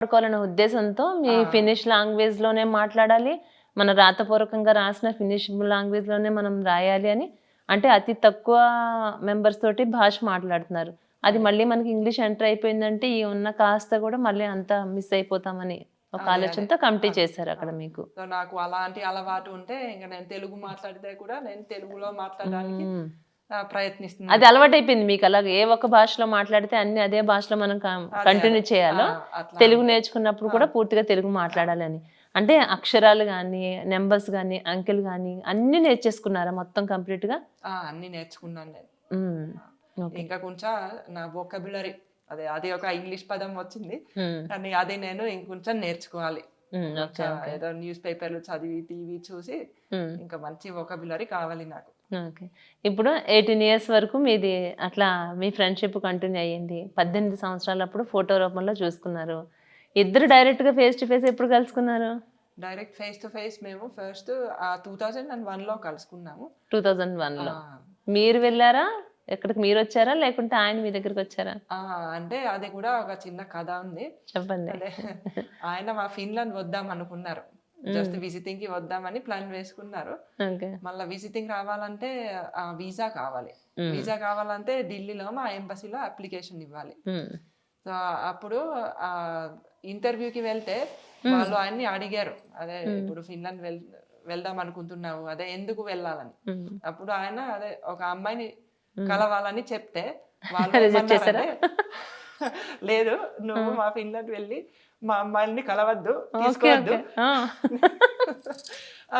మాట్లాడుకోవాలనే ఉద్దేశంతో మీ. ఫినిష్ లాంగ్వేజ్లోనే మాట్లాడాలి. మన రాతపూర్వకంగా రాసిన ఫినిష్ లాంగ్వేజ్లోనే మనం రాయాలి అని. అంటే అతి తక్కువ మెంబర్స్ తోటి భాష మాట్లాడుతున్నారు. అది మళ్ళీ మనకి ఇంగ్లీష్ ఎంటర్ అయిపోయిందంటే ఈ ఉన్న కాస్త కూడా మళ్ళీ అంతా మిస్ అయిపోతామని ఒక ఆలోచనతో. కమిటీ. చేశారు అక్కడ మీకు. నాకు అలాంటి అలవాటు ఉంటే ఇంకా నేను తెలుగు మాట్లాడితే కూడా నేను తెలుగులో మాట్లాడడానికి ప్రయత్నిస్తున్నాను అది అలవాటు అయిపోయింది మీకు అలాగే. ఏ ఒక్క భాషలో మాట్లాడితే అన్ని అదే భాషలో మనం కంటిన్యూ. చేయాలో. తెలుగు నేర్చుకున్నప్పుడు. కూడా పూర్తిగా తెలుగు మాట్లాడాలని. అంటే అక్షరాలు కానీ నెంబర్స్ కానీ అంకెలు కానీ అన్ని నేర్చేసుకున్నారా మొత్తం కంప్లీట్గా అన్ని నేర్చుకున్నాను నేను. ఇంకా కొంచెం నా వొకబులరీ అదే అది ఒక ఇంగ్లీష్ పదం వచ్చింది. కానీ అది నేను ఇంకొంచెం నేర్చుకోవాలి. ఏదో న్యూస్ పేపర్లు చదివి టీవీ చూసి. ఇంకా మంచి వొకబులరీ కావాలి నాకు. ఓకే. ఇప్పుడు ఎయిటీన్ ఇయర్స్ వరకు మీది అట్లా మీ ఫ్రెండ్షిప్ కంటిన్యూ అయ్యింది. పద్దెనిమిది సంవత్సరాలప్పుడు ఫోటో రూపంలో చూసుకున్నారు. ఇద్దరు డైరెక్ట్గా ఫేస్ టు ఫేస్ ఎప్పుడు కలుసుకున్నారు? డైరెక్ట్ ఫేస్ టు ఫేస్ మేము ఫస్ట్ టూ థౌజండ్ అండ్ వన్లో కలుసుకున్నాము. టూ థౌజండ్ వన్లో ఆ, మీరు వెళ్ళారా? ఎక్కడికి మీరు వచ్చారా? లేకుంటే ఆయన మీ దగ్గరికి వచ్చారా? అంటే అది కూడా ఒక చిన్న కథ ఉంది. చెప్పండి. ఆయన మా ఫిన్లాండ్ వద్దాం అనుకున్నారు. జస్ట్ విజిటింగ్కి వద్దామని ప్లాన్ వేసుకున్నారు. మళ్ళీ విజిటింగ్ రావాలంటే ఆ వీసా కావాలి. వీసా కావాలంటే ఢిల్లీలో మా ఎంబసీలో అప్లికేషన్ ఇవ్వాలి. సో అప్పుడు ఆ ఇంటర్వ్యూకి వెళ్తే వాళ్ళు ఆయన్ని అడిగారు. అదే ఇప్పుడు ఫిన్లాండ్ వెల్ వెళ్దాం అనుకుంటున్నావు అదే ఎందుకు వెళ్ళాలని. అప్పుడు ఆయన అదే ఒక అమ్మాయిని కలవాలని చెప్తే వాళ్ళు లేదు నువ్వు మా ఫిన్లాండ్ వెళ్ళి మా అమ్మాయిని కలవద్దు తీసుకోవద్దు. ఆ.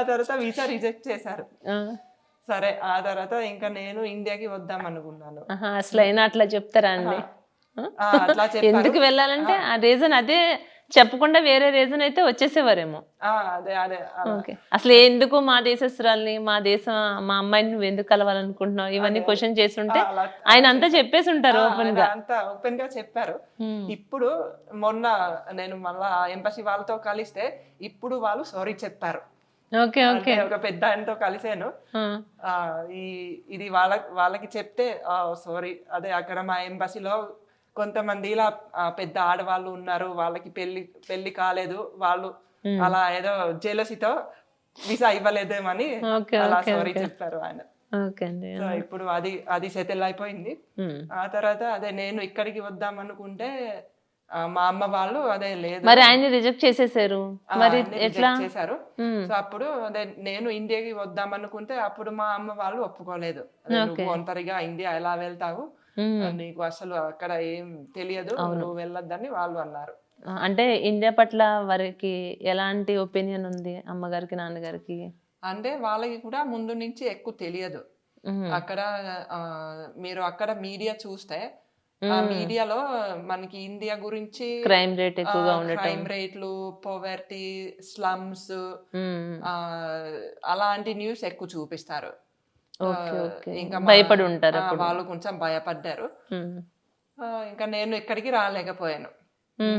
తర్వాత వీసా రిజెక్ట్ చేశారు. సరే ఆ తర్వాత ఇంకా నేను ఇండియాకి వద్దాం అనుకున్నాను. అసలు అయినా అట్లా చెప్తారా అండి? అట్లా ఎందుకు వెళ్ళాలంటే ఆ రీజన్ అదే చెప్పకుండా వేరే రీజన్ అయితే వచ్చేసేవారేమో. అదే అదే. ఓకే. అసలు ఎందుకు మా దేశస్తురాల్ని మా దేశం మా అమ్మాయిని నువ్వు ఎందుకు కలవాలనుకుంటున్నావు? ఇవన్నీ క్వశ్చన్ చేస్తుంటే ఆయన అంతా చెప్పేసి ఉంటారు ఓపెన్గా. అంతా ఓపెన్గా చెప్పారు. ఇప్పుడు మొన్న నేను మళ్ళా ఎంబసీ వాళ్ళతో కలిస్తే ఇప్పుడు వాళ్ళు సారీ చెప్పారు. Okay okay. ఒక పెద్ద ఆయనతో కలిసాను ఈ ఇది వాళ్ళ వాళ్ళకి చెప్తే సారీ అదే అక్కడ మా ఎంబసీలో కొంతమంది ఇలా పెద్ద ఆడవాళ్ళు ఉన్నారు వాళ్ళకి పెళ్ళి పెళ్ళి కాలేదు వాళ్ళు. అలా ఏదో జెలసితో వీసా ఇవ్వలేదేమని అలా సారీ చెప్పారు ఆయన. సో ఇప్పుడు అది అది సెటిల్ అయిపోయింది. ఆ తర్వాత అదే నేను ఇక్కడికి వద్దాం అనుకుంటే మా అమ్మ వాళ్ళు అదే లేదు. మరి ఆయన్ని రిజెక్ట్ చేసేసారు? మరి ఎట్లా? చేశారు. సో అప్పుడు అదే నేను ఇండియాకి వద్దాం అనుకుంటే అప్పుడు మా అమ్మ వాళ్ళు ఒప్పుకోలేదు. ఒంటరిగా ఇండియా ఎలా వెళ్తావు. నీకు అసలు అక్కడ ఏం తెలియదు నువ్వు వెళ్ళొద్దని వాళ్ళు అన్నారు. అంటే ఇండియా పట్ల వారికి ఎలాంటి ఒపీనియన్ ఉంది అమ్మగారికి నాన్నగారికి? అంటే వాళ్ళకి కూడా ముందు నుంచి ఎక్కువ తెలియదు. అక్కడ మీరు అక్కడ మీడియా చూస్తే ఆ మీడియాలో మనకి ఇండియా గురించి క్రైమ్ రేట్ ఎక్కువగా ఉండటం. క్రైమ్ రేట్లు పోవర్టీ స్లమ్స్ అలాంటి న్యూస్ ఎక్కువ చూపిస్తారు. ఇంకా భయపడి ఉంటారు వాళ్ళు కొంచెం భయపడ్డారు. ఇంకా నేను ఇక్కడికి రాలేకపోయాను.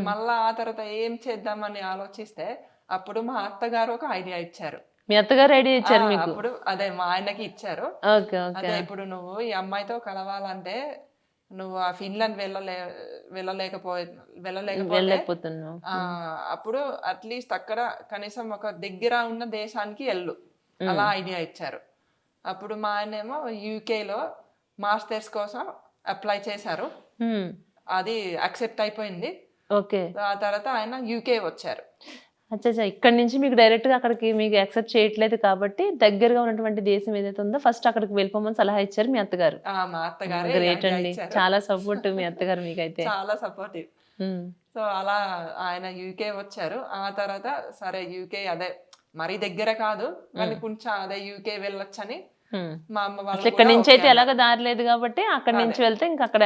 మళ్ళా ఆ తర్వాత ఏం చేద్దామని ఆలోచిస్తే అప్పుడు మా అత్తగారు ఒక ఐడియా ఇచ్చారు. మీ అత్తగారు ఐడియా ఇచ్చారు మీకు? అప్పుడు అదే మా ఆయనకి ఇచ్చారు. అదే ఇప్పుడు నువ్వు ఈ అమ్మాయితో కలవాలంటే నువ్వు ఆ ఫిన్లాండ్ వెళ్ళలే వెళ్ళలేకపోయే వెళ్ళలేకపోతే వెళ్ళలేకపోతున్నావు. అప్పుడు అట్లీస్ట్ అక్కడ కనీసం ఒక దగ్గర ఉన్న దేశానికి వెళ్ళు. అలా ఐడియా ఇచ్చారు. అప్పుడు మా ఆయన ఏమో యూకేలో మాస్టర్స్ కోసం అప్లై చేశారు. ఉమ్, అది అక్సెప్ట్ అయిపోయింది. ఓకే. ఆ తర్వాత ఆయన యూకే వచ్చారు. అచ్చా ఇక్కడ నుంచి మీకు డైరెక్ట్గా అక్కడికి మీకు యాక్సెప్ట్ చేయట్లేదు కాబట్టి దగ్గరగా ఉన్నటువంటి దేశం ఏదైతే ఉందో ఫస్ట్ అక్కడికి వెళ్ళిపోమని సలహా ఇచ్చారు మీ అత్తగారు. ఆ, మా అత్తగారే గ్రేట్ idea అండి. చాలా సపోర్ట్ మీ అత్తగారు మీకైతే. చాలా సపోర్టివ్ ఉమ్, సో అలా ఆయన యూకే వచ్చారు. ఆ తర్వాత సరే యూకే అదే మరీ దగ్గర కాదు. కానీ కొంచెం అదే యూకే వెళ్ళొచ్చని. మా అమ్మ వాళ్ళు ఇక్కడ కూడా నుంచి అయితే. ఎలాగ దారి లేదు కాబట్టి అక్కడి నుంచి వెళ్తే ఇంకా అక్కడ